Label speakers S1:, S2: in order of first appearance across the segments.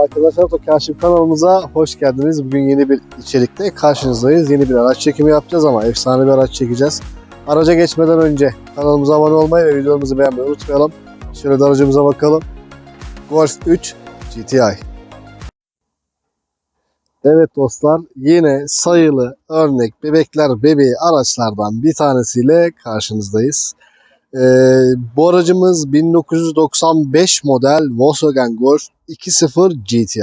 S1: Arkadaşlar, Tokaşif kanalımıza hoş geldiniz. Bugün yeni bir içerikte karşınızdayız. Yeni bir araç çekimi yapacağız ama efsane bir araç çekeceğiz. Araca geçmeden önce kanalımıza abone olmayı ve videomuzu beğenmeyi unutmayalım. Şöyle de aracımıza bakalım. Golf 3 GTI. Evet dostlar, yine sayılı örnek bebekler bebeği araçlardan bir tanesiyle karşınızdayız. Ee, bu aracımız 1995 model Volkswagen Golf 2.0 GTI.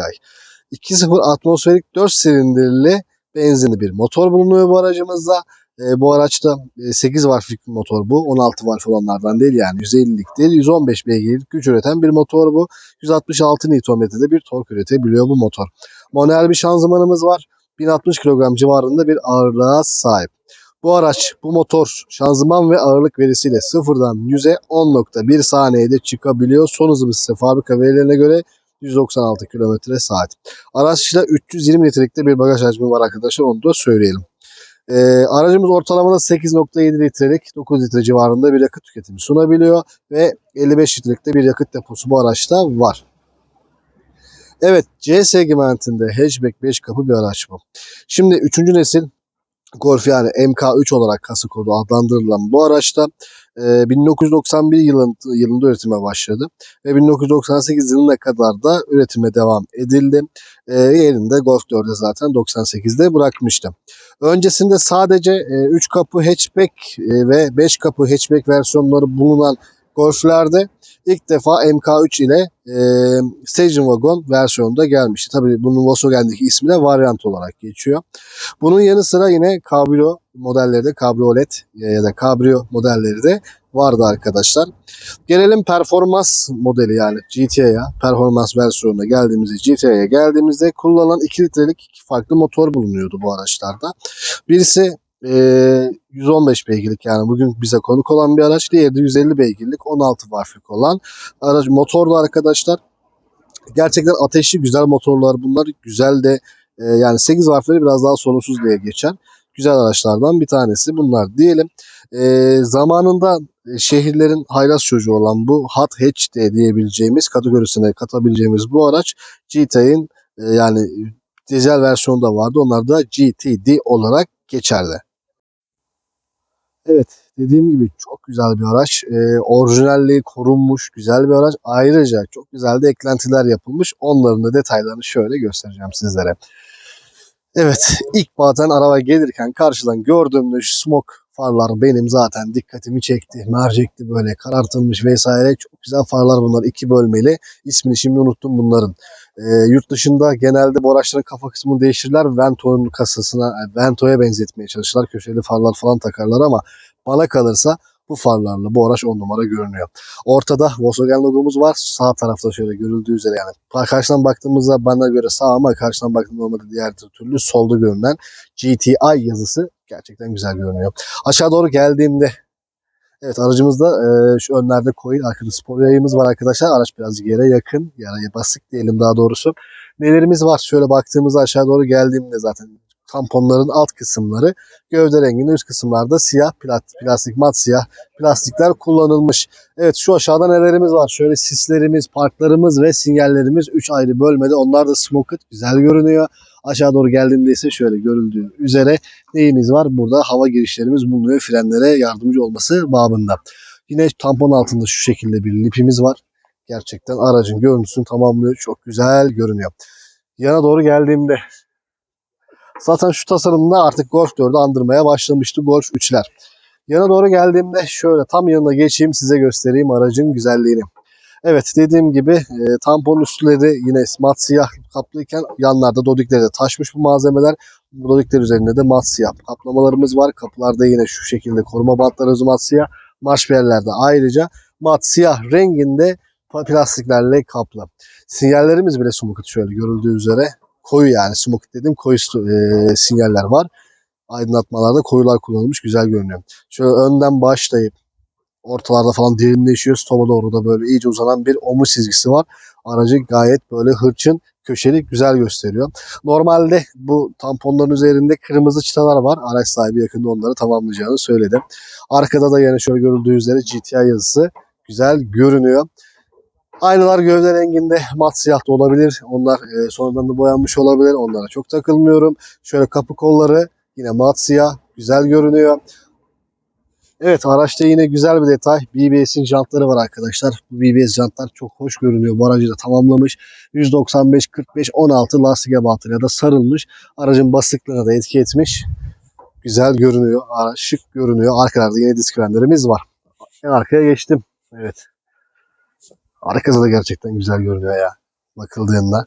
S1: 2.0 atmosferik 4 silindirli benzinli bir motor bulunuyor bu aracımızda. Ee, bu araçta e, 8 valflik bir motor bu. 16 valf olanlardan değil yani 150'lik değil. 115 beygirlik güç üreten bir motor bu. 166 Nm'de bir tork üretebiliyor bu motor. Manuel bir şanzımanımız var. 1060 kilogram civarında bir ağırlığa sahip. Bu araç, bu motor, şanzıman ve ağırlık verisiyle sıfırdan 100'e 10.1 saniyede çıkabiliyor. Son hızımız ise fabrika verilerine göre 196 km saat. Araçta 320 litrelikte bir bagaj hacmi var arkadaşlar onu da söyleyelim. Ee, aracımız ortalamada 8.7 litrelik 9 litre civarında bir yakıt tüketimi sunabiliyor ve 55 litrelikte bir yakıt deposu bu araçta var. Evet C segmentinde hatchback 5 kapı bir araç bu. Şimdi 3. nesil Golf yani MK3 olarak kasa kodu adlandırılan bu araçta e, 1991 yılın, yılında üretime başladı ve 1998 yılına kadar da üretime devam edildi. E, yerinde Golf 4'e zaten 98'de bırakmıştı. Öncesinde sadece e, 3 kapı hatchback e, ve 5 kapı hatchback versiyonları bulunan Golf'lerde ilk defa MK3 ile e, Station Wagon versiyonunda gelmişti. Tabii bunun Volkswagen'deki ismi de varyant olarak geçiyor. Bunun yanı sıra yine Cabrio modelleri de Cabriolet ya da Cabrio modelleri de vardı arkadaşlar. Gelelim performans modeli yani GT'ye, performans versiyonuna geldiğimizde GT'ye geldiğimizde kullanılan 2 litrelik iki farklı motor bulunuyordu bu araçlarda. Birisi e, 115 beygirlik yani bugün bize konuk olan bir araç. Diğeri de 150 beygirlik 16 valflik olan araç motorlu arkadaşlar. Gerçekten ateşli güzel motorlar bunlar. Güzel de e, yani 8 valfleri biraz daha sorunsuz diye geçer. Güzel araçlardan bir tanesi bunlar diyelim. E, zamanında şehirlerin haylaz çocuğu olan bu hot hatch de diyebileceğimiz kategorisine katabileceğimiz bu araç GT'nin e, yani dizel versiyonu da vardı. Onlar da GTD olarak geçerdi. Evet dediğim gibi çok güzel bir araç. Ee, orijinalliği korunmuş güzel bir araç. Ayrıca çok güzel de eklentiler yapılmış. Onların da detaylarını şöyle göstereceğim sizlere. Evet ilk bazen araba gelirken karşıdan gördüğümde şu smoke farlar benim zaten dikkatimi çekti. Mercekli böyle karartılmış vesaire. Çok güzel farlar bunlar. iki bölmeli. İsmini şimdi unuttum bunların. E, yurt dışında genelde bu araçların kafa kısmını değiştirirler. Vento'nun kasasına, yani Vento'ya benzetmeye çalışırlar. Köşeli farlar falan takarlar ama bana kalırsa bu farlarla bu araç 10 numara görünüyor. Ortada Volkswagen logomuz var. Sağ tarafta şöyle görüldüğü üzere yani. Karşıdan baktığımızda bana göre sağ ama karşıdan baktığımda olmadı diğer türlü solda görünen GTI yazısı gerçekten güzel görünüyor. Aşağı doğru geldiğimde Evet aracımızda e, şu önlerde coil arkada spor yayımız var arkadaşlar. Araç birazcık yere yakın. Yaraya basık diyelim daha doğrusu. Nelerimiz var? Şöyle baktığımızda aşağı doğru geldiğimde zaten tamponların alt kısımları gövde renginde üst kısımlarda siyah plastik, plastik mat siyah plastikler kullanılmış. Evet şu aşağıda nelerimiz var? Şöyle sislerimiz, parklarımız ve sinyallerimiz 3 ayrı bölmede. Onlar da smoked güzel görünüyor. Aşağı doğru geldiğimde ise şöyle görüldüğü üzere neyimiz var? Burada hava girişlerimiz bulunuyor frenlere yardımcı olması babında. Yine tampon altında şu şekilde bir lipimiz var. Gerçekten aracın görüntüsünü tamamlıyor. Çok güzel görünüyor. Yana doğru geldiğimde zaten şu tasarımda artık Golf 4'ü andırmaya başlamıştı Golf 3'ler. Yana doğru geldiğimde şöyle tam yanına geçeyim size göstereyim aracın güzelliğini. Evet dediğim gibi e, tampon üstleri yine mat siyah kaplıyken yanlarda dodikleri de taşmış bu malzemeler. Dodikler üzerinde de mat siyah kaplamalarımız var. Kapılarda yine şu şekilde koruma bantları mat siyah. Marşpiyerlerde ayrıca mat siyah renginde plastiklerle kaplı. Sinyallerimiz bile smoked şöyle görüldüğü üzere. Koyu yani smoked dedim koyu e, sinyaller var. Aydınlatmalarda koyular kullanılmış güzel görünüyor. Şöyle önden başlayıp ortalarda falan derinleşiyor. Stop'a doğru da böyle iyice uzanan bir omuz çizgisi var. Aracı gayet böyle hırçın köşeli güzel gösteriyor. Normalde bu tamponların üzerinde kırmızı çıtalar var. Araç sahibi yakında onları tamamlayacağını söyledi. Arkada da yine şöyle görüldüğü üzere GTI yazısı güzel görünüyor. Aynalar gövde renginde mat siyah da olabilir. Onlar e, sonradan da boyanmış olabilir. Onlara çok takılmıyorum. Şöyle kapı kolları yine mat siyah. Güzel görünüyor. Evet araçta yine güzel bir detay. BBS'in jantları var arkadaşlar. Bu BBS jantlar çok hoş görünüyor. Bu aracı da tamamlamış. 195 45 16 lastik ebatıyla da sarılmış. Aracın basıklığına da etki etmiş. Güzel görünüyor. Şık görünüyor. Arkalarda yine disk frenlerimiz var. En arkaya geçtim. Evet. Arkası da gerçekten güzel görünüyor ya. Bakıldığında.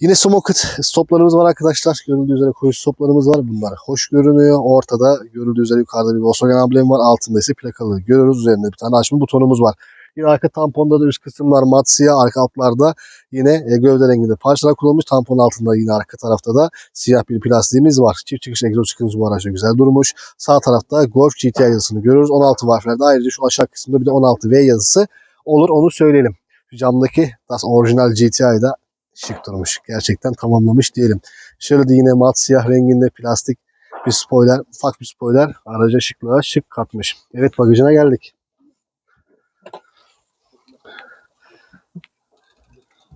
S1: Yine Smoket stoplarımız var arkadaşlar. Görüldüğü üzere koyu stoplarımız var. Bunlar hoş görünüyor. Ortada görüldüğü üzere yukarıda bir Volkswagen amblemi var. Altında ise plakalı görüyoruz. Üzerinde bir tane açma butonumuz var. Yine arka tamponda da üst kısımlar mat siyah. Arka altlarda yine e, gövde renginde parçalar kullanılmış. Tampon altında yine arka tarafta da siyah bir plastiğimiz var. Çift çıkış egzoz çıkımız bu araçta güzel durmuş. Sağ tarafta Golf GTI yazısını görüyoruz. 16 varflerde ayrıca şu aşağı kısımda bir de 16V yazısı olur. Onu söyleyelim. Camdaki das orijinal GTI'da şık durmuş. Gerçekten tamamlamış diyelim. Şöyle de yine mat siyah renginde plastik bir spoiler, ufak bir spoiler araca şıklığa şık katmış. Evet bagajına geldik.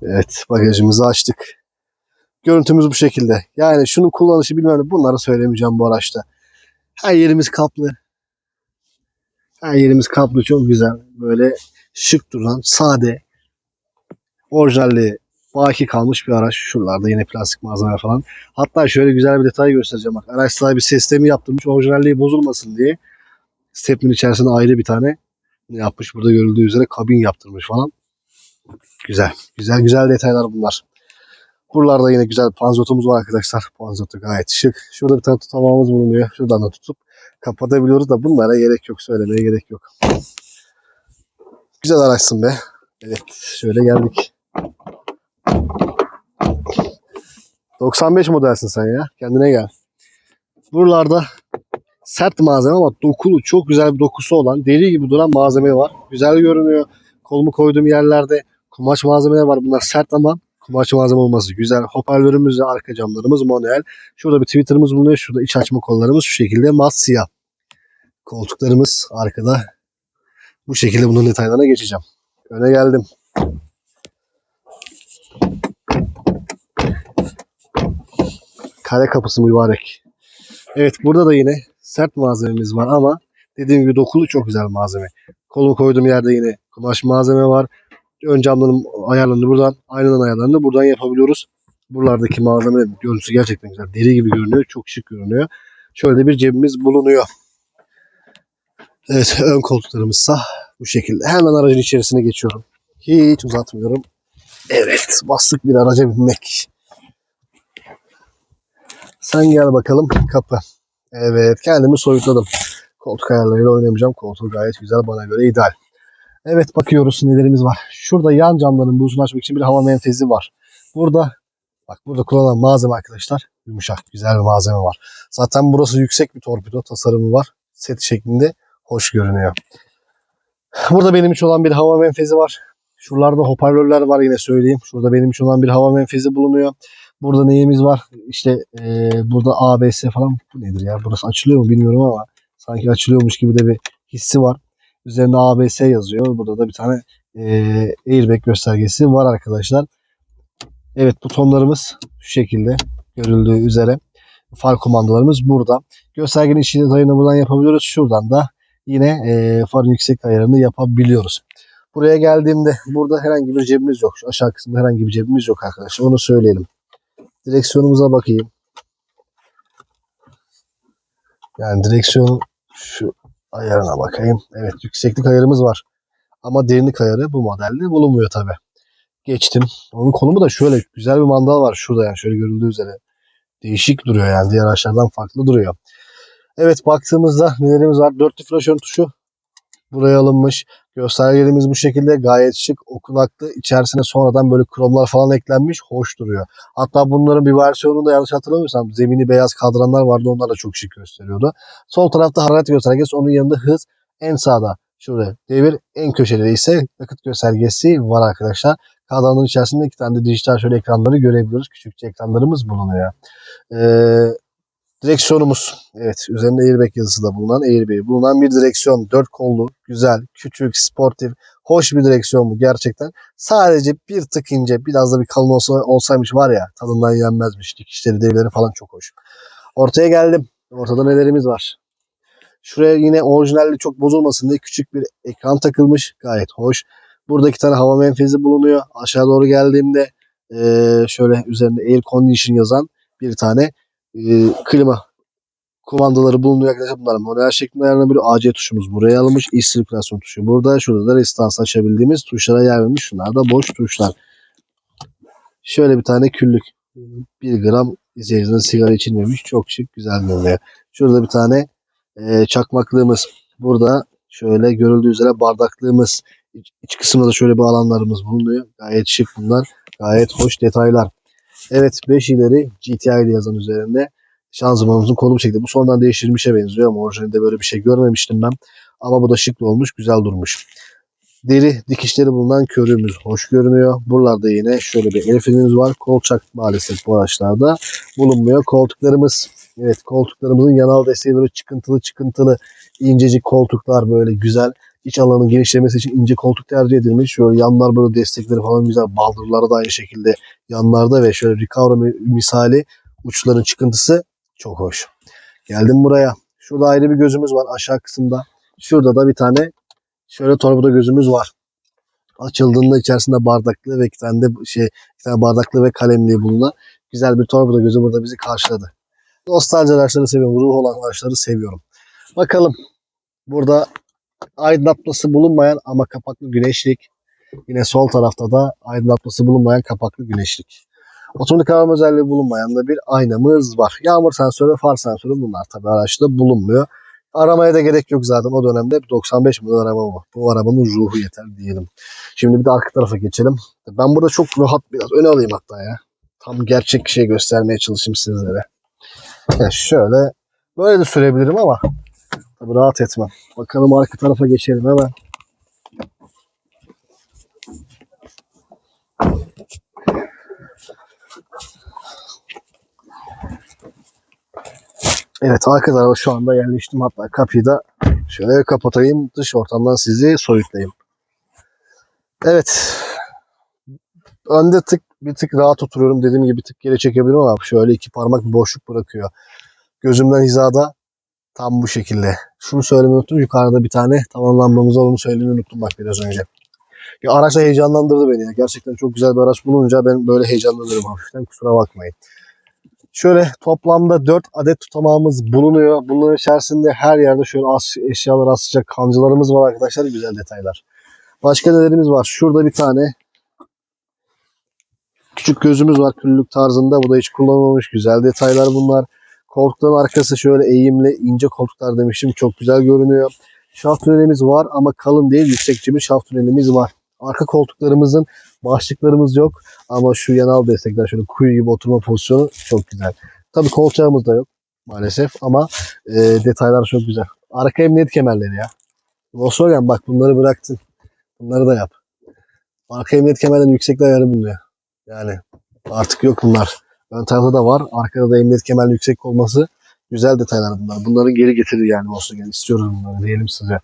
S1: Evet bagajımızı açtık. Görüntümüz bu şekilde. Yani şunun kullanışı bilmem bunları söylemeyeceğim bu araçta. Her yerimiz kaplı. Her yerimiz kaplı çok güzel. Böyle şık duran, sade, orijinalliği baki kalmış bir araç. Şuralarda yine plastik malzeme falan. Hatta şöyle güzel bir detay göstereceğim. Bak araç sahibi sistemi yaptırmış orijinalliği bozulmasın diye. Stepnin içerisinde ayrı bir tane ne yapmış burada görüldüğü üzere kabin yaptırmış falan. Güzel. Güzel güzel detaylar bunlar. Buralarda yine güzel panzotumuz var arkadaşlar. Panzotu gayet şık. Şurada bir tane tutamağımız bulunuyor. Şuradan da tutup kapatabiliyoruz da bunlara gerek yok. Söylemeye gerek yok. Güzel araçsın be. Evet şöyle geldik. 95 modelsin sen ya. Kendine gel. Buralarda sert malzeme ama dokulu çok güzel bir dokusu olan deri gibi duran malzeme var. Güzel görünüyor. Kolumu koyduğum yerlerde kumaş malzemeler var. Bunlar sert ama kumaş malzeme olması güzel. Hoparlörümüz ve arka camlarımız manuel. Şurada bir Twitter'ımız bulunuyor. Şurada iç açma kollarımız şu şekilde mat siyah. Koltuklarımız arkada. Bu şekilde bunun detaylarına geçeceğim. Öne geldim. Kare kapısı mübarek. Evet burada da yine sert malzememiz var ama dediğim gibi dokulu çok güzel malzeme. Kolumu koyduğum yerde yine kumaş malzeme var. Ön camların ayarlarını buradan, aynadan ayarlarını buradan yapabiliyoruz. Buralardaki malzeme görüntüsü gerçekten güzel. Deri gibi görünüyor. Çok şık görünüyor. Şöyle bir cebimiz bulunuyor. Evet ön koltuklarımızsa bu şekilde. Hemen aracın içerisine geçiyorum. Hiç uzatmıyorum. Evet bastık bir araca binmek. Sen gel bakalım kapı. Evet kendimi soyutladım. Koltuk ayarlarıyla oynamayacağım. Koltuğu gayet güzel bana göre ideal. Evet bakıyoruz nelerimiz var. Şurada yan camların buzunu açmak için bir hava menfezi var. Burada bak burada kullanılan malzeme arkadaşlar yumuşak güzel bir malzeme var. Zaten burası yüksek bir torpido tasarımı var. Set şeklinde hoş görünüyor. Burada benim için olan bir hava menfezi var. Şuralarda hoparlörler var yine söyleyeyim. Şurada benim için olan bir hava menfezi bulunuyor. Burada neyimiz var? İşte e, burada ABS falan. Bu nedir ya? Burası açılıyor mu bilmiyorum ama sanki açılıyormuş gibi de bir hissi var. Üzerinde ABS yazıyor. Burada da bir tane e, airbag göstergesi var arkadaşlar. Evet butonlarımız şu şekilde görüldüğü üzere. Far kumandalarımız burada. Göstergenin içi detayını buradan yapabiliyoruz. Şuradan da yine e, farın yüksek ayarını yapabiliyoruz. Buraya geldiğimde burada herhangi bir cebimiz yok. Şu aşağı kısımda herhangi bir cebimiz yok arkadaşlar. Onu söyleyelim. Direksiyonumuza bakayım. Yani direksiyon şu ayarına bakayım. Evet yükseklik ayarımız var. Ama derinlik ayarı bu modelde bulunmuyor tabi. Geçtim. Onun konumu da şöyle güzel bir mandal var şurada yani şöyle görüldüğü üzere. Değişik duruyor yani diğer araçlardan farklı duruyor. Evet baktığımızda nelerimiz var? Dörtlü flash ön tuşu buraya alınmış. Göstergelerimiz bu şekilde gayet şık, okunaklı. İçerisine sonradan böyle kromlar falan eklenmiş. Hoş duruyor. Hatta bunların bir versiyonunda yanlış hatırlamıyorsam zemini beyaz kadranlar vardı. Onlar da çok şık gösteriyordu. Sol tarafta hararet göstergesi. Onun yanında hız. En sağda şurada devir. En köşede ise yakıt göstergesi var arkadaşlar. Kadranın içerisinde iki tane de dijital şöyle ekranları görebiliyoruz. Küçükçe ekranlarımız bulunuyor. Ee, Direksiyonumuz. Evet üzerinde airbag yazısı da bulunan airbag bulunan bir direksiyon. Dört kollu, güzel, küçük, sportif, hoş bir direksiyon bu gerçekten. Sadece bir tık ince, biraz da bir kalın olsa, olsaymış var ya tadından yenmezmiş. Dikişleri, devleri falan çok hoş. Ortaya geldim. Ortada nelerimiz var? Şuraya yine orijinalli çok bozulmasın diye küçük bir ekran takılmış. Gayet hoş. Burada iki tane hava menfezi bulunuyor. Aşağı doğru geldiğimde eee, şöyle üzerinde air condition yazan bir tane eee, klima kumandaları bulunuyor arkadaşlar. Bunlar model şeklinde ayarlanabiliyor. AC tuşumuz buraya alınmış. İç sirkülasyon tuşu burada. Şurada da restans açabildiğimiz tuşlara yer verilmiş. Şunlar da boş tuşlar. Şöyle bir tane küllük. 1 gram izleyiciden sigara içilmemiş. Çok şık. Güzel görünüyor. Şurada bir tane eee, çakmaklığımız. Burada şöyle görüldüğü üzere bardaklığımız. İç, iç kısımda da şöyle bir alanlarımız bulunuyor. Gayet şık bunlar. Gayet hoş detaylar. Evet 5 ileri GTI ile yazan üzerinde şanzımanımızın kolu çekti. Bu sonradan değiştirilmişe benziyor ama orijinalde böyle bir şey görmemiştim ben. Ama bu da şıklı olmuş, güzel durmuş. Deri dikişleri bulunan körüğümüz hoş görünüyor. Buralarda yine şöyle bir el frenimiz var. Kolçak maalesef bu araçlarda bulunmuyor. Koltuklarımız, evet koltuklarımızın yanal desteği böyle çıkıntılı çıkıntılı incecik koltuklar böyle güzel. İç alanın genişlemesi için ince koltuk tercih edilmiş. Şöyle yanlar böyle destekleri falan güzel. Baldırları da aynı şekilde yanlarda ve şöyle mi- misali uçların çıkıntısı çok hoş. Geldim buraya. Şurada ayrı bir gözümüz var aşağı kısımda. Şurada da bir tane şöyle tornavida gözümüz var. Açıldığında içerisinde bardaklı ve iki tane de şey iki tane bardaklı ve kalemliği bulunan güzel bir tornavida gözü burada bizi karşıladı. Nostalji araçları seviyorum. Ruh olan araçları seviyorum. Bakalım. Burada aydınlatması bulunmayan ama kapaklı güneşlik. Yine sol tarafta da aydınlatması bulunmayan kapaklı güneşlik. Otomatik arama özelliği bulunmayan da bir aynamız var. Yağmur sensörü, far sensörü bunlar tabi araçta bulunmuyor. Aramaya da gerek yok zaten o dönemde 95 model araba bu. Bu arabanın ruhu yeter diyelim. Şimdi bir de arka tarafa geçelim. Ben burada çok rahat biraz öne alayım hatta ya. Tam gerçek şey göstermeye çalışayım sizlere. Ya şöyle böyle de sürebilirim ama tabi rahat etmem. Bakalım arka tarafa geçelim hemen. Evet arka tarafa şu anda yerleştim. Hatta kapıyı da şöyle kapatayım. Dış ortamdan sizi soyutlayayım. Evet. Önde tık bir tık rahat oturuyorum. Dediğim gibi bir tık geri çekebilirim ama şöyle iki parmak boşluk bırakıyor. Gözümden hizada tam bu şekilde. Şunu söylemeyi unuttum. Yukarıda bir tane tamamlanmamız. Onu söylemeyi unuttum bak biraz önce. Ya araç heyecanlandırdı beni ya. Gerçekten çok güzel bir araç bulunca ben böyle heyecanlanıyorum hafiften. Kusura bakmayın. Şöyle toplamda 4 adet tutamağımız bulunuyor. Bunların içerisinde her yerde şöyle as eşyalar asacak kancılarımız var arkadaşlar. Güzel detaylar. Başka nelerimiz var? Şurada bir tane küçük gözümüz var küllük tarzında. Bu da hiç kullanılmamış. Güzel detaylar bunlar. Koltukların arkası şöyle eğimli ince koltuklar demiştim. Çok güzel görünüyor. Şaft tünelimiz var ama kalın değil. Yüksekçe bir şaft tünelimiz var. Arka koltuklarımızın başlıklarımız yok. Ama şu yanal destekler şöyle kuyu gibi oturma pozisyonu çok güzel. Tabii kolçağımız da yok maalesef ama e, detaylar çok güzel. Arka emniyet kemerleri ya. Volkswagen bak bunları bıraktın. Bunları da yap. Arka emniyet kemerlerinin yükseklik ayarı bulunuyor. Yani artık yok bunlar. Ön tarafta da var. Arkada da emniyet kemerli yüksek olması güzel detaylar bunlar. Bunları geri getirir yani Volkswagen. İstiyoruz bunları diyelim size.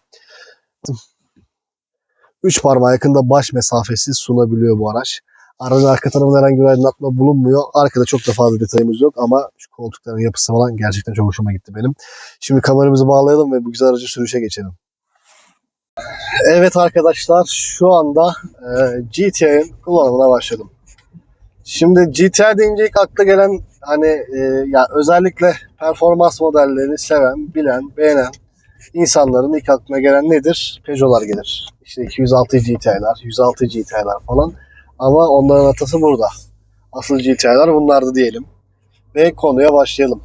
S1: 3 parmağa yakında baş mesafesi sunabiliyor bu araç. Aracın arka tarafında herhangi bir aydınlatma bulunmuyor. Arkada çok da fazla detayımız yok ama şu koltukların yapısı falan gerçekten çok hoşuma gitti benim. Şimdi kameramızı bağlayalım ve bu güzel aracı sürüşe geçelim. Evet arkadaşlar şu anda e, GTI'nin kullanımına başladım. Şimdi GTI deyince ilk akla gelen hani e, ya özellikle performans modellerini seven, bilen, beğenen insanların ilk aklına gelen nedir? Peugeot'lar gelir. İşte 206 GTI'lar, 106 GTI'lar falan. Ama onların atası burada. Asıl GTI'lar bunlardı diyelim. Ve konuya başlayalım.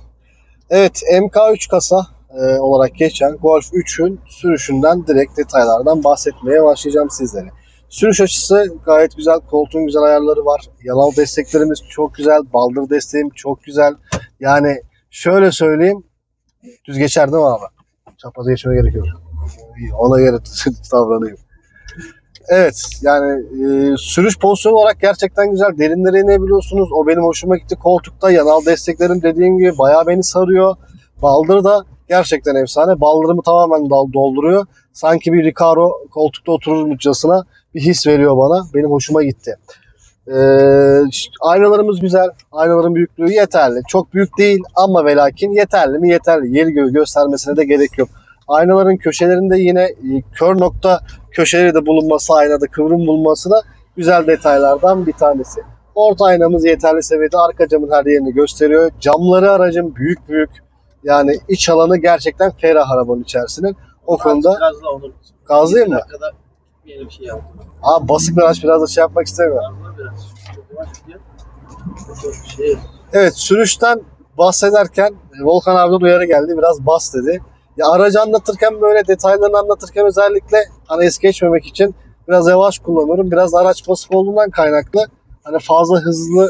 S1: Evet MK3 kasa e, olarak geçen Golf 3'ün sürüşünden direkt detaylardan bahsetmeye başlayacağım sizlere. Sürüş açısı gayet güzel. Koltuğun güzel ayarları var. Yanal desteklerimiz çok güzel. Baldır desteğim çok güzel. Yani şöyle söyleyeyim. Düz geçer değil mi abi? Çapraz geçmeye gerek yok. Ona göre davranayım. Evet yani e, sürüş pozisyonu olarak gerçekten güzel. Derinlere inebiliyorsunuz. O benim hoşuma gitti. Koltukta yanal desteklerim dediğim gibi bayağı beni sarıyor. Baldırı da gerçekten efsane. Baldırımı tamamen dolduruyor. Sanki bir Recaro koltukta otururmuşçasına bir his veriyor bana. Benim hoşuma gitti. Ee, aynalarımız güzel. Aynaların büyüklüğü yeterli. Çok büyük değil ama ve lakin yeterli mi? Yeterli. Yeri gö- göstermesine de gerek yok. Aynaların köşelerinde yine e, kör nokta köşeleri de bulunması, aynada kıvrım bulunması da güzel detaylardan bir tanesi. Orta aynamız yeterli seviyede. Arka camın her yerini gösteriyor. Camları aracın büyük büyük. Yani iç alanı gerçekten ferah arabanın içerisinin. O konuda
S2: Gazla olur.
S1: gazlayayım mı?
S2: Dakikada bir bir şey yaptım.
S1: Aa basık araç biraz da şey yapmak.
S2: Çok şey.
S1: Evet sürüşten bahsederken e, Volkan abiden uyarı geldi. Biraz bas dedi. Ya aracı anlatırken böyle detaylarını anlatırken özellikle hani es geçmemek için biraz yavaş kullanıyorum. Biraz araç basık olduğundan kaynaklı. Hani fazla hızlı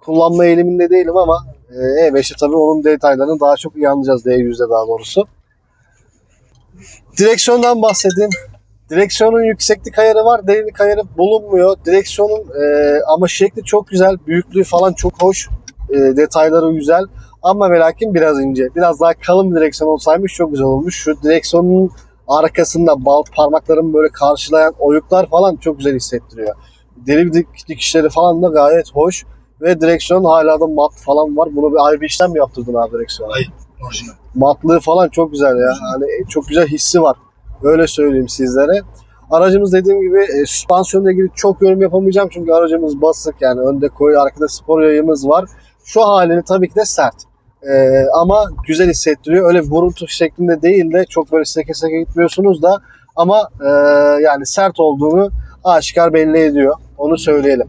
S1: kullanma eğiliminde değilim ama e, E5'i tabii onun detaylarını daha çok iyi anlayacağız D100'de daha doğrusu. Direksiyondan bahsedeyim. Direksiyonun yükseklik ayarı var, derinlik ayarı bulunmuyor. Direksiyonun e, ama şekli çok güzel, büyüklüğü falan çok hoş, e, detayları güzel. Ama ve lakin biraz ince. Biraz daha kalın bir direksiyon olsaymış çok güzel olmuş. Şu direksiyonun arkasında bal parmaklarımı böyle karşılayan oyuklar falan çok güzel hissettiriyor. Deri dik- dikişleri falan da gayet hoş. Ve direksiyon hala da mat falan var. Bunu bir ayrı bir işlem mi yaptırdın abi direksiyona?
S3: Hayır. Orijinal.
S1: matlığı falan çok güzel ya. Hani çok güzel hissi var. Öyle söyleyeyim sizlere. Aracımız dediğim gibi e, süspansiyonla ilgili çok yorum yapamayacağım çünkü aracımız basık yani önde koyu arkada spor yayımız var. Şu halini tabii ki de sert. E, ama güzel hissettiriyor. Öyle vuruntu şeklinde değil de çok böyle seke seke gitmiyorsunuz da ama e, yani sert olduğunu aşikar belli ediyor. Onu söyleyelim.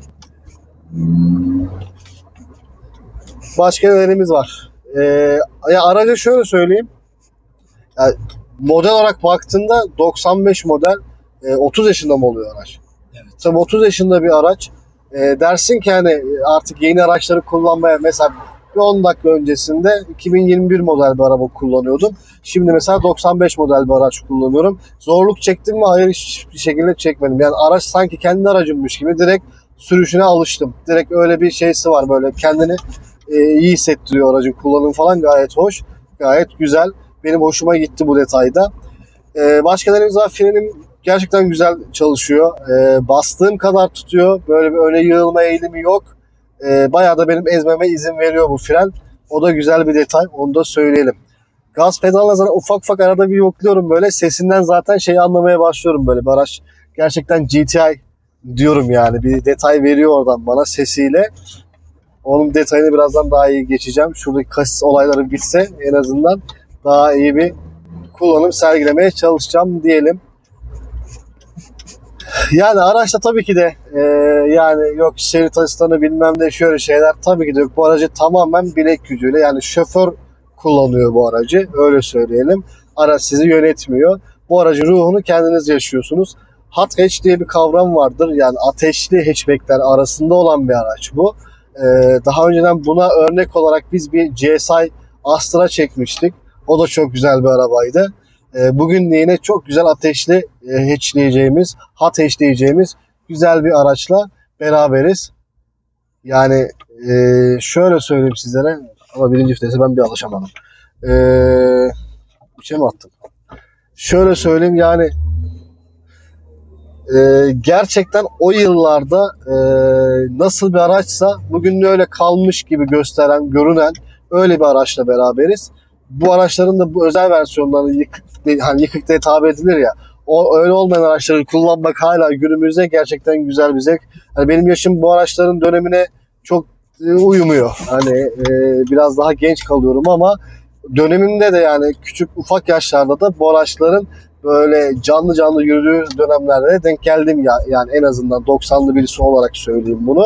S1: Başka nelerimiz var? Ee, ya araca şöyle söyleyeyim. Ya, model olarak baktığında 95 model e, 30 yaşında mı oluyor araç?
S3: Evet.
S1: Tabii 30 yaşında bir araç. E, dersin ki hani artık yeni araçları kullanmaya mesela bir 10 dakika öncesinde 2021 model bir araba kullanıyordum. Şimdi mesela 95 model bir araç kullanıyorum. Zorluk çektim mi? Hayır hiçbir şekilde çekmedim. Yani araç sanki kendi aracımmış gibi direkt sürüşüne alıştım. Direkt öyle bir şeysi var böyle kendini e, iyi hissettiriyor aracın kullanımı falan gayet hoş. Gayet güzel. Benim hoşuma gitti bu detayda. E, başka nelerimiz var? Frenim gerçekten güzel çalışıyor. E, bastığım kadar tutuyor. Böyle bir öne yığılma eğilimi yok. E, bayağı da benim ezmeme izin veriyor bu fren. O da güzel bir detay. Onu da söyleyelim. Gaz pedalına zaten ufak ufak arada bir yokluyorum böyle. Sesinden zaten şeyi anlamaya başlıyorum böyle. Bir gerçekten GTI diyorum yani. Bir detay veriyor oradan bana sesiyle. Onun detayını birazdan daha iyi geçeceğim. Şuradaki kasis olayları bitse en azından daha iyi bir kullanım sergilemeye çalışacağım diyelim. Yani araçta tabii ki de e, yani yok şerit asistanı bilmem ne şöyle şeyler tabii ki de. Bu aracı tamamen bilek gücüyle yani şoför kullanıyor bu aracı öyle söyleyelim. Araç sizi yönetmiyor. Bu aracın ruhunu kendiniz yaşıyorsunuz. Hot hatch diye bir kavram vardır. Yani ateşli hatchbackler arasında olan bir araç bu. Ee, daha önceden buna örnek olarak biz bir GSI Astra çekmiştik. O da çok güzel bir arabaydı. Ee, bugün de yine çok güzel ateşli e, hatchleyeceğimiz, hot hatchleyeceğimiz güzel bir araçla beraberiz. Yani e, şöyle söyleyeyim sizlere ama birinci vitese ben bir alışamadım. Ee, bir şey mi attım? Şöyle söyleyeyim yani e, gerçekten o yıllarda e, nasıl bir araçsa bugün de öyle kalmış gibi gösteren, görünen öyle bir araçla beraberiz. Bu araçların da bu özel versiyonlarını yıkık, hani yıkık diye tabir edilir ya. O öyle olmayan araçları kullanmak hala günümüzde gerçekten güzel bir zevk. Hani benim yaşım bu araçların dönemine çok e, uyumuyor. Hani e, biraz daha genç kalıyorum ama döneminde de yani küçük ufak yaşlarda da bu araçların böyle canlı canlı yürüdüğü dönemlerde denk geldim ya yani en azından 90'lı birisi olarak söyleyeyim bunu.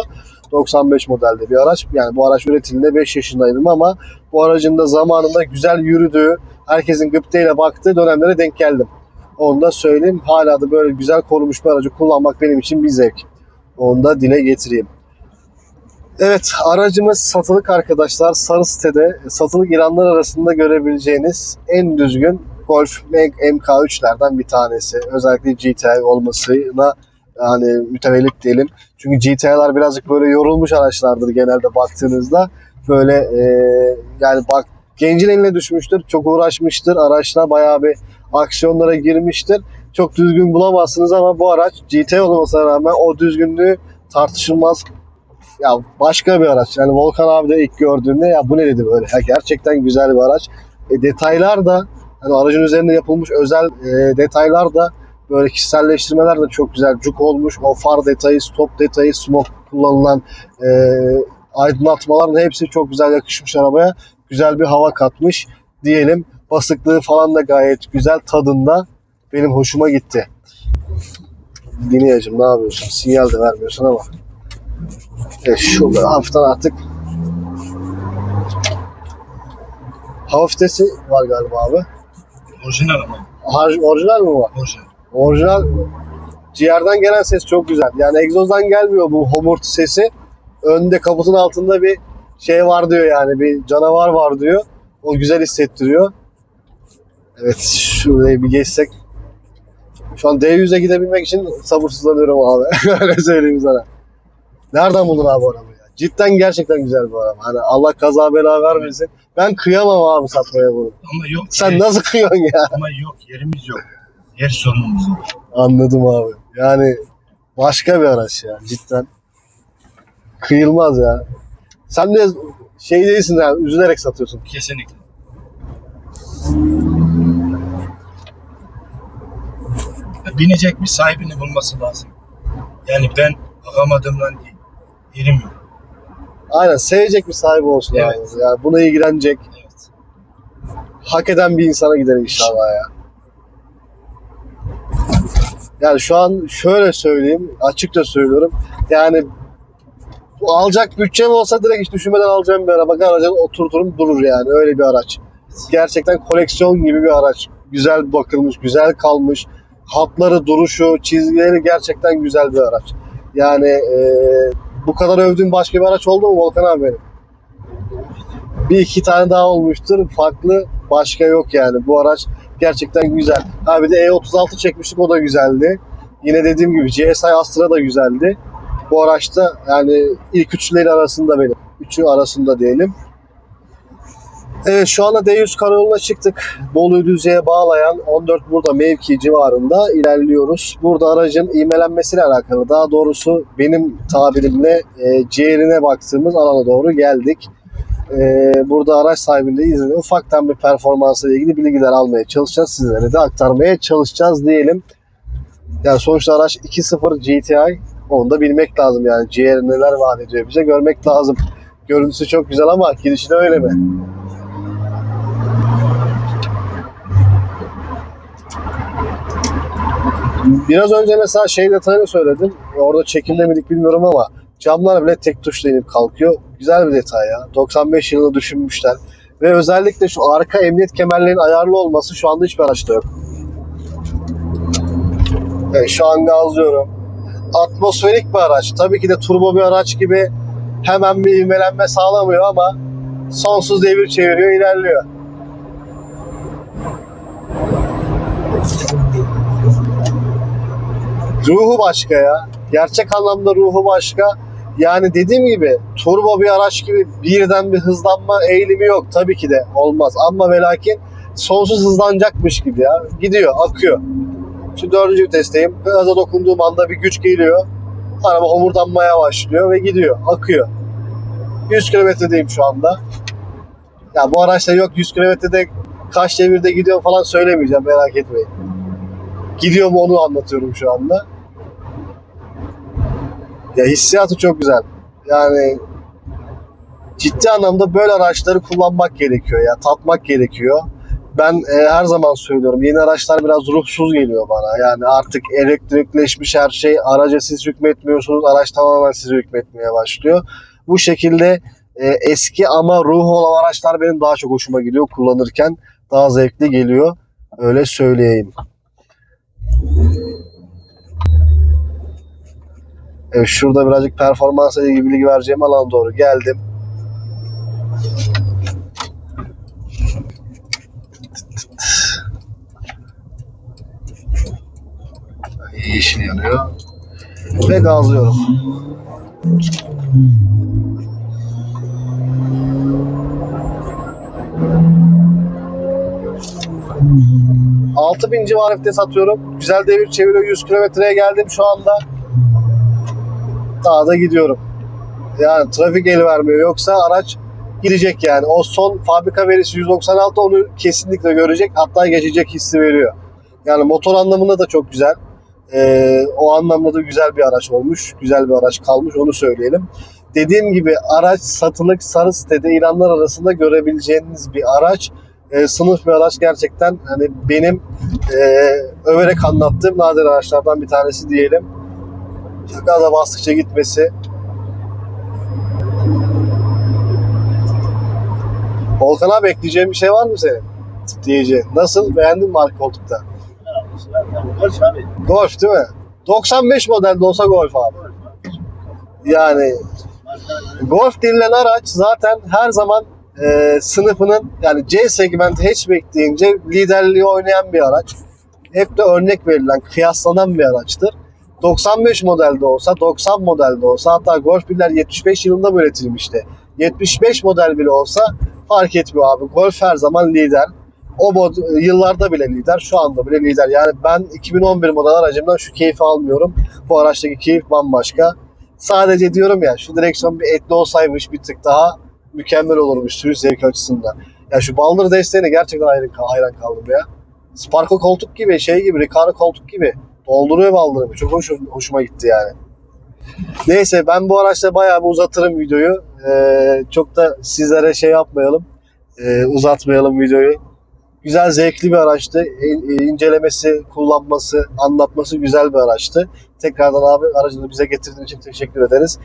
S1: 95 modelde bir araç. Yani bu araç üretiminde 5 yaşındaydım ama bu aracın da zamanında güzel yürüdüğü, herkesin gıpteyle baktığı dönemlere denk geldim. Onu da söyleyeyim. Hala da böyle güzel korunmuş bir aracı kullanmak benim için bir zevk. Onu da dile getireyim. Evet aracımız satılık arkadaşlar. Sarı sitede satılık ilanlar arasında görebileceğiniz en düzgün Golf MK3'lerden bir tanesi. Özellikle GTI olmasına Yani mütevellit diyelim. Çünkü GTA'lar birazcık böyle yorulmuş araçlardır genelde baktığınızda. Böyle e, yani bak gencin eline düşmüştür. Çok uğraşmıştır. Araçla bayağı bir aksiyonlara girmiştir. Çok düzgün bulamazsınız ama bu araç GT olmasına rağmen o düzgünlüğü tartışılmaz ya başka bir araç. Yani Volkan abi de ilk gördüğümde ya bu ne dedi böyle. Ya gerçekten güzel bir araç. E, detaylar da hani aracın üzerinde yapılmış özel e, detaylar da böyle kişiselleştirmeler de çok güzel. Cuk olmuş. O far detayı, stop detayı, smoke kullanılan e, aydınlatmaların hepsi çok güzel yakışmış arabaya. Güzel bir hava katmış diyelim. Basıklığı falan da gayet güzel tadında. Benim hoşuma gitti. Dinleyicim ne yapıyorsun? Sinyal de vermiyorsun ama. E, şurada hafiften artık hava fitesi var galiba abi.
S2: Orijinal ama.
S1: Har- orijinal mi var?
S2: Orijinal.
S1: Orijinal ciğerden gelen ses çok güzel. Yani egzozdan gelmiyor bu homurtu sesi. Önde kaputun altında bir şey var diyor yani bir canavar var diyor. O güzel hissettiriyor. Evet şurayı bir geçsek. Şu an D100'e gidebilmek için sabırsızlanıyorum abi. Öyle söyleyeyim sana. Nereden buldun abi bu arabayı? ya? Cidden gerçekten güzel bir araba. Hani Allah kaza bela vermesin. Ben kıyamam abi satmaya bunu.
S2: Ama yok.
S1: Sen
S2: yer-
S1: nasıl kıyıyorsun ya?
S2: Ama yok yerimiz yok. Yer sorunumuz var.
S1: Anladım abi. Yani başka bir araç ya cidden. Kıyılmaz ya. Sen de şey değilsin yani üzülerek satıyorsun.
S2: Kesinlikle. Binecek bir sahibini bulması lazım. Yani ben bakamadığımdan değil. Yerim yok.
S1: Aynen sevecek bir sahibi olsun
S2: Evet.
S1: abi. Yani buna ilgilenecek,
S2: Evet.
S1: hak eden bir insana gider inşallah ya. Yani şu an şöyle söyleyeyim, açıkça söylüyorum. Yani alacak bütçem olsa direkt hiç düşünmeden alacağım bir araba. Garaja oturturum durur yani öyle bir araç. Gerçekten koleksiyon gibi bir araç. Güzel bakılmış, güzel kalmış. Hatları, duruşu, çizgileri gerçekten güzel bir araç. Yani eee, bu kadar övdüğüm başka bir araç oldu mu Volkan abi benim? Bir iki tane daha olmuştur. Farklı başka yok yani. Bu araç gerçekten güzel. Ha bir de E36 çekmiştik o da güzeldi. Yine dediğim gibi GSI Astra da güzeldi. Bu araçta yani ilk üçleri arasında benim. Üçü arasında diyelim. Evet şu anda D100 karayoluna çıktık. Bolu Düzce'ye bağlayan 14 burada mevki civarında ilerliyoruz. Burada aracın ivmelenmesiyle alakalı daha doğrusu benim tabirimle e, ciğerine baktığımız alana doğru geldik. E, burada araç sahibinde izni ufaktan bir performansla ilgili bilgiler almaya çalışacağız. Sizlere de aktarmaya çalışacağız diyelim. Yani sonuçta araç 2.0 GTI onu da bilmek lazım yani ciğer neler vaat ediyor bize görmek lazım. Görüntüsü çok güzel ama girişi de öyle mi? Biraz önce mesela şey detayını söyledim. Orada çekimde miydik bilmiyorum ama camlar bile tek tuşla inip kalkıyor. Güzel bir detay ya. 95 yılında düşünmüşler. Ve özellikle şu arka emniyet kemerlerinin ayarlı olması şu anda hiçbir araçta yok. Evet, şu an gazlıyorum. Atmosferik bir araç. Tabii ki de turbo bir araç gibi hemen bir ivmelenme sağlamıyor ama sonsuz devir çeviriyor, ilerliyor. Ruhu başka ya. Gerçek anlamda ruhu başka. Yani dediğim gibi turbo bir araç gibi birden bir hızlanma eğilimi yok. Tabii ki de olmaz. Ama ve lakin sonsuz hızlanacakmış gibi ya. Gidiyor, akıyor. Şimdi dördüncü vitesteyim. Gaza dokunduğum anda bir güç geliyor. Araba homurdanmaya başlıyor ve gidiyor, akıyor. 100 kilometredeyim şu anda. Ya bu araçta yok 100 kilometrede kaç devirde gidiyor falan söylemeyeceğim merak etmeyin. Gidiyor mu onu anlatıyorum şu anda. Ya hissiyatı çok güzel. Yani ciddi anlamda böyle araçları kullanmak gerekiyor ya, tatmak gerekiyor. Ben e, her zaman söylüyorum yeni araçlar biraz ruhsuz geliyor bana. Yani artık elektrikleşmiş her şey. Araca siz hükmetmiyorsunuz. Araç tamamen size hükmetmeye başlıyor. Bu şekilde e, eski ama ruhu olan araçlar benim daha çok hoşuma gidiyor. Kullanırken daha zevkli geliyor. Öyle söyleyeyim. Evet, şurada birazcık performansla ilgili bilgi vereceğim alana doğru geldim. Yeşil yanıyor. Ve gazlıyorum. Altı bin civarı vites atıyorum. Güzel devir çeviriyor. 100 kilometreye geldim şu anda. Daha da gidiyorum. Yani trafik el vermiyor. Yoksa araç gidecek yani. O son fabrika verisi 196 onu kesinlikle görecek. Hatta geçecek hissi veriyor. Yani motor anlamında da çok güzel. Ee, o anlamda da güzel bir araç olmuş. Güzel bir araç kalmış onu söyleyelim. Dediğim gibi araç satılık sarı sitede ilanlar arasında görebileceğiniz bir araç. Ee, sınıf bir araç gerçekten hani benim e, överek anlattığım nadir araçlardan bir tanesi diyelim. Gaza bastıkça gitmesi. Volkan abi ekleyeceğin bir şey var mı senin? Diyeceğin. Nasıl? Beğendin mi arka koltukta?
S3: Golf abi.
S1: Golf değil mi? 95 modelde olsa Golf abi. Yani Golf denilen araç zaten her zaman e, sınıfının yani C segmenti hatchback deyince liderliği oynayan bir araç. Hep de örnek verilen, kıyaslanan bir araçtır. 95 modelde olsa, 90 modelde olsa hatta Golf 1'ler 75 yılında mı üretilmişti? 75 model bile olsa fark etmiyor abi. Golf her zaman lider. O mod, yıllarda bile lider, şu anda bile lider. Yani ben 2011 model aracımdan şu keyfi almıyorum. Bu araçtaki keyif bambaşka. Sadece diyorum ya şu direksiyon bir etli olsaymış bir tık daha mükemmel olurmuş sürüş zevki açısından. Ya şu baldır desteğine gerçekten hayran, hayran kaldım ya. Sparko koltuk gibi, şey gibi, Recaro koltuk gibi. Dolduruyor baldırımı. Çok hoş, hoşuma gitti yani. Neyse ben bu araçla bayağı bir uzatırım videoyu. Ee, çok da sizlere şey yapmayalım. Ee, uzatmayalım videoyu. Güzel, zevkli bir araçtı. İ- İncelemesi, kullanması, anlatması güzel bir araçtı. Tekrardan abi aracını bize getirdiğin için teşekkür ederiz.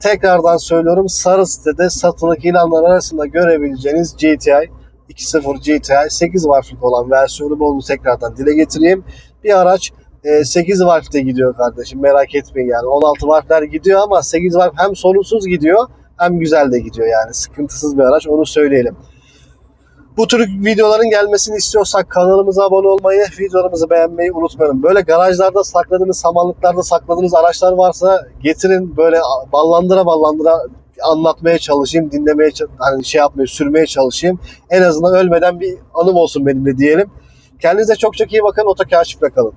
S1: Tekrardan söylüyorum sarı sitede satılık ilanlar arasında görebileceğiniz GTI 2.0 GTI 8 valflik olan versiyonu bunu tekrardan dile getireyim. Bir araç e, 8 valfte gidiyor kardeşim merak etmeyin yani 16 valfler gidiyor ama 8 valf hem sorunsuz gidiyor hem güzel de gidiyor yani sıkıntısız bir araç onu söyleyelim. Bu tür videoların gelmesini istiyorsak kanalımıza abone olmayı, videolarımızı beğenmeyi unutmayalım. Böyle garajlarda sakladığınız, samanlıklarda sakladığınız araçlar varsa getirin böyle ballandıra ballandıra anlatmaya çalışayım, dinlemeye hani şey yapmaya, sürmeye çalışayım. En azından ölmeden bir anım olsun benimle diyelim. Kendinize çok çok iyi bakın. Otokaşifle kalın.